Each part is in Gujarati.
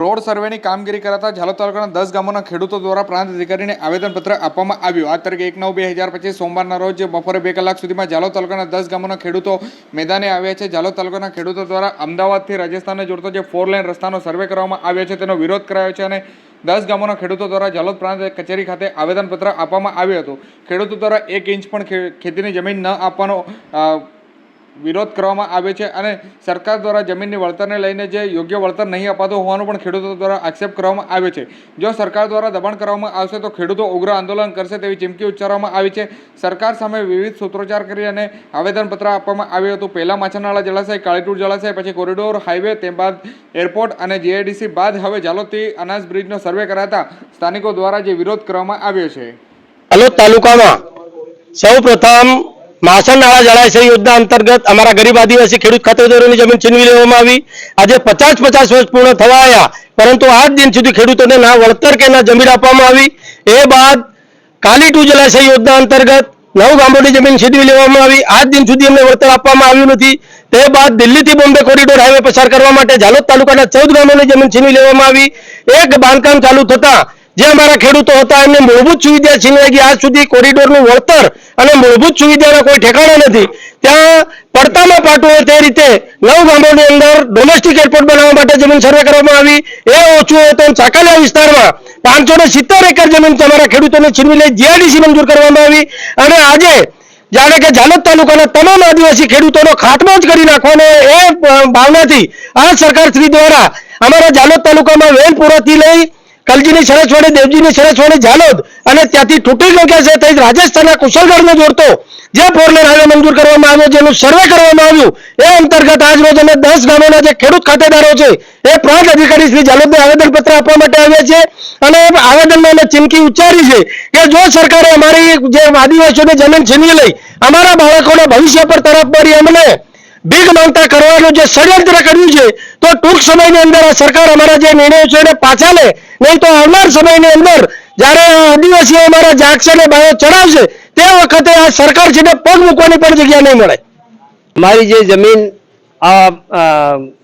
રોડ સર્વેની કામગીરી કરાતા ઝાલોદ તાલુકાના દસ ગામોના ખેડૂતો દ્વારા પ્રાંત અધિકારીને આવેદનપત્ર આપવામાં આવ્યું. આ તારીખ એક નવ બે હજાર પચીસ સોમવારના રોજ બપોરે બે કલાક સુધીમાં ઝાલોદ તાલુકાના દસ ગામોના ખેડૂતો મેદાને આવ્યા છે. ઝાલોદ તાલુકાના ખેડૂતો દ્વારા અમદાવાદથી રાજસ્થાનને જોડતો જે ફોર લેન રસ્તાનો સર્વે કરવામાં આવ્યો છે તેનો વિરોધ કરાયો છે અને દસ ગામોના ખેડૂતો દ્વારા ઝાલોદ પ્રાંત કચેરી ખાતે આવેદનપત્ર આપવામાં આવ્યું હતું. ખેડૂતો દ્વારા એક ઇંચ પણ ખેતીની જમીન ન આપવાનો વિરોધ કરવામાં આવે છે અને સરકાર દ્વારા જમીનની વળતરને લઈને જે યોગ્ય વળતર નહીં અપાતું હોવાનું પણ ખેડૂતો દ્વારા આક્ષેપ કરવામાં આવે છે. જો સરકાર દ્વારા દબાણ કરવામાં આવશે તો ખેડૂતો ઉગ્ર આંદોલન કરશે તેવી ચીમકી ઉચ્ચારવામાં આવી છે. સરકાર સામે વિવિધ સૂત્રોચ્ચાર કરી અને આવેદનપત્ર આપવામાં આવ્યું હતું. પહેલાં માછાનાળા જળાશય, કાળીટૂર જળાશય, પછી કોરિડોર, હાઈવે તે બાદ એરપોર્ટ અને જીઆઈડીસી બાદ હવે ઝાલોદથી અનાજ બ્રિજનો સર્વે કરાતા સ્થાનિકો દ્વારા જે વિરોધ કરવામાં આવ્યો છે. અલોદ તાલુકામાં સૌ પ્રથમ માસણનાળા જળાશય યોજના અંતર્ગત અમારા ગરીબ આદિવાસી ખેડૂત ખાતેદારોની જમીન છીનવી લેવામાં આવી. આજે પચાસ પચાસ વર્ષ પૂર્ણ થવા આવ્યા પરંતુ આજ દિન સુધી ખેડૂતોને ના વળતર કે ના જમીન આપવામાં આવી. એ બાદ કાલી ટુ જળાશય યોજના અંતર્ગત નવ ગામોની જમીન છીનવી લેવામાં આવી. આજ દિન સુધી અમને વળતર આપવામાં આવ્યું નથી. તે બાદ દિલ્હીથી બોમ્બે કોરિડોર હાઈવે પસાર કરવા માટે જાલોદ તાલુકાના ચૌદ ગામોની જમીન છીનવી લેવામાં આવી. એક બાંધકામ ચાલુ થતા જે અમારા ખેડૂતો હતા, એમને મૂળભૂત સુવિધા છીનવાઈ ગઈ. આજ સુધી કોરિડોરનું વળતર અને મૂળભૂત સુવિધાના કોઈ ઠેકાણા નથી. ત્યાં પડતામાં પાટું હોય તે રીતે નવ ગામોની અંદર ડોમેસ્ટિક એરપોર્ટ બનાવવા માટે જમીન સર્વે કરવામાં આવી. એ ઓછું હોય તો ચાકાલિયા વિસ્તારમાં પાંચસો ને સિત્તેર એકર જમીન તમારા ખેડૂતોને છીનવી લઈ જીઆઈડીસી મંજૂર કરવામાં આવી. અને આજે જાણે કે જાલોદ તાલુકાના તમામ આદિવાસી ખેડૂતોનો ખાટમો જ કરી નાખવાનો એ ભાવનાથી આ સરકાર શ્રી દ્વારા અમારા જાલોદ તાલુકામાં વેલપુરાથી લઈ કલજીની સરસવાડી દેવજીની વડે ઝાલોદ અને ત્યાંથી તૂટી છે તે રાજસ્થાનના કુશલગઢને જોડતો જે ફોરલેન હાઈવે મંજૂર કરવામાં આવ્યો, જેનું સર્વે કરવામાં આવ્યું, એ અંતર્ગત આજ રોજ અમે દસ ગામોના જે ખેડૂત ખાતેદારો છે, એ પ્રાંત અધિકારી શ્રી ઝાલોદને આવેદનપત્ર આપવા માટે આવ્યા છે. અને આવેદનમાં અમે ચીમકી ઉચ્ચારી છે કે જો સરકારે અમારી જે આદિવાસીઓની જમીન છીનવી લઈ, અમારા બાળકોના ભવિષ્ય પર તરફ મારી અમને ભીખ માંગતા કરવાનું જે ષડયંત્ર કર્યું છે તો ટૂંક સમયની અંદર આ સરકાર અમારા જે નિર્ણયો છે એને પાછા લે. નહીં તો આવનાર સમયની અંદર જ્યારે આદિવાસીઓ અમારા જાગશે ને બાયો ચડાવશે તે વખતે આ સરકાર છે પગ મૂકવાની પણ જગ્યા નહીં મળે. અમારી જે જમીન આ,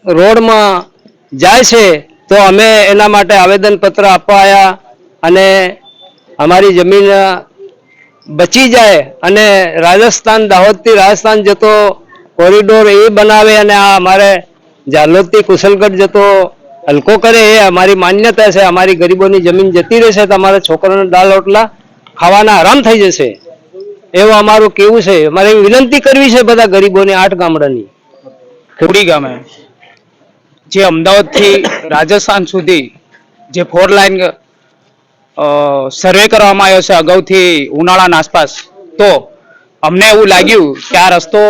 રોડમાં જાય છે તો અમે એના માટે આવેદનપત્ર આપવા આવ્યા અને અમારી જમીન બચી જાય અને રાજસ્થાન દાહોદથી રાજસ્થાન જતો કોરિડોર એ બનાવે અને આ અમારે ઝાલોદથી કુશલગઢ જતો હલકો કરે એ અમારી માન્યતા છે. અમારી ગરીબોની જમીન જતી રહેશે તો છોકરાના દાલ રોટલા ખાવાના આરામ થઈ જશે. એવું અમારું કેવું છે. અમારે વિનંતી કરવી છે બધા ગરીબોને આઠ ગામડાની. ખેડી ગામે. જે અમદાવાદથી રાજસ્થાન સુધી જે ફોર લાઈન સર્વે કરવામાં આવ્યો છે, અગાઉથી ઉનાળાના આસપાસ. તો અમને એવું લાગ્યું કે આ રસ્તો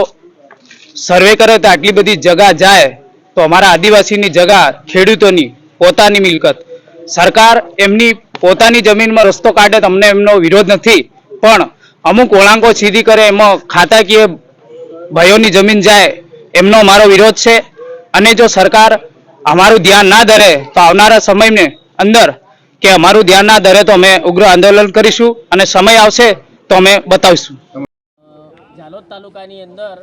સર્વે કરે તો આટલી બધી જગા જાય તો અમારા આદિવાસીની જગા ખેડૂતોની, પોતાની મિલકત. સરકાર એમની પોતાની જમીનમાં રસ્તો કાઢે તમને એમનો વિરોધ નથી. પણ અમુક ઓળાંકો સીધી કરે એમાં ખાતાકીય ભાઈઓની જમીન જાય, એમનો અમારો વિરોધ છે. અને જો સરકાર અમારું ધ્યાન ના ધરે તો આવનારા સમયને અંદર કે અમારું ધ્યાન ના ધરે તો અમે ઉગ્ર આંદોલન કરીશું અને સમય આવશે તો અમે બતાવીશું. જાલોદ તાલુકાની અંદર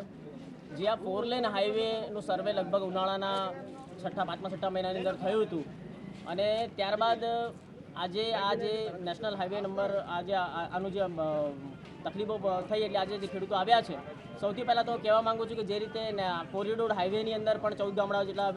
જે આ ફોર લેન હાઈવેનો સર્વે લગભગ ઉનાળાના છઠ્ઠા, પાંચમા, છઠ્ઠા મહિનાની અંદર થયું હતું. અને ત્યારબાદ આજે આ જે નેશનલ હાઈવે નંબર આજે આનું જે તકલીફો થઈ એટલે આજે જે ખેડૂતો આવ્યા છે, સૌથી પહેલાં તો કહેવા માંગુ છું કે જે રીતે કોરિડોર હાઈવેની અંદર પણ ચૌદ ગામડાઓ જેટલા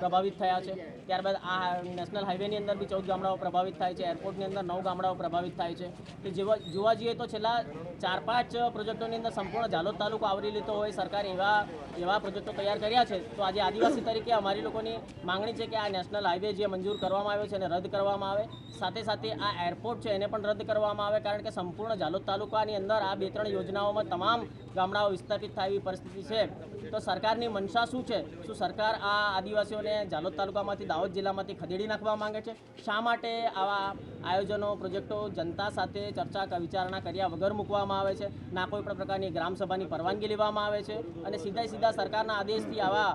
પ્રભાવિત થયા છે, ત્યારબાદ આ નેશનલ હાઈવેની અંદર બી ચૌદ ગામડાઓ પ્રભાવિત થાય છે, એરપોર્ટની અંદર નવ ગામડાઓ પ્રભાવિત થાય છે, કે જેવા જોવા જઈએ તો છેલ્લા ચાર પાંચ પ્રોજેક્ટોની અંદર સંપૂર્ણ ઝાલોદ તાલુકો આવરી લીધો હોય, સરકારે એવા એવા પ્રોજેક્ટો તૈયાર કર્યા છે, તો આજે આદિવાસી તરીકે અમારી લોકોની માંગણી છે કે આ નેશનલ હાઈવે જે મંજૂર કરવામાં આવ્યો છે એને રદ કરવામાં આવે સાથે સાથે આ એરપોર્ટ છે, એને પણ રદ કરવામાં આવે કારણ કે સંપૂર્ણ ઝાલોદ તાલુકાની અંદર આ બે ત્રણ યોજનાઓમાં તમામ ગામડાઓ વિસ્થાપિત થાય એવી પરિસ્થિતિ છે. તો સરકારની મનસા શું છે? શું સરકાર આ આદિવાસીઓને જાલોદ તાલુકામાંથી દાહોદ જિલ્લામાંથી ખદેડી નાખવા માંગે છે? શા માટે આવા આયોજનો, પ્રોજેક્ટો જનતા સાથે ચર્ચા વિચારણા કર્યા વગર મૂકવામાં આવે છે? ના કોઈ પણ પ્રકારની ગ્રામસભાની પરવાનગી લેવામાં આવે છે? અને સીધા સીધા સરકારના આદેશથી આવા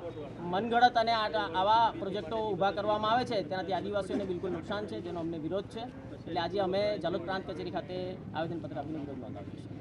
મનગઢત અને આવા પ્રોજેક્ટો ઊભા કરવામાં આવે છે? તેનાથી આદિવાસીઓને બિલકુલ નુકસાન છે. જેનો અમને વિરોધ છે. એટલે આજે અમે જાલોદ પ્રાંત કચેરી ખાતે આવેદનપત્ર આપીને વિરોધ નોંધાવ્યો છે.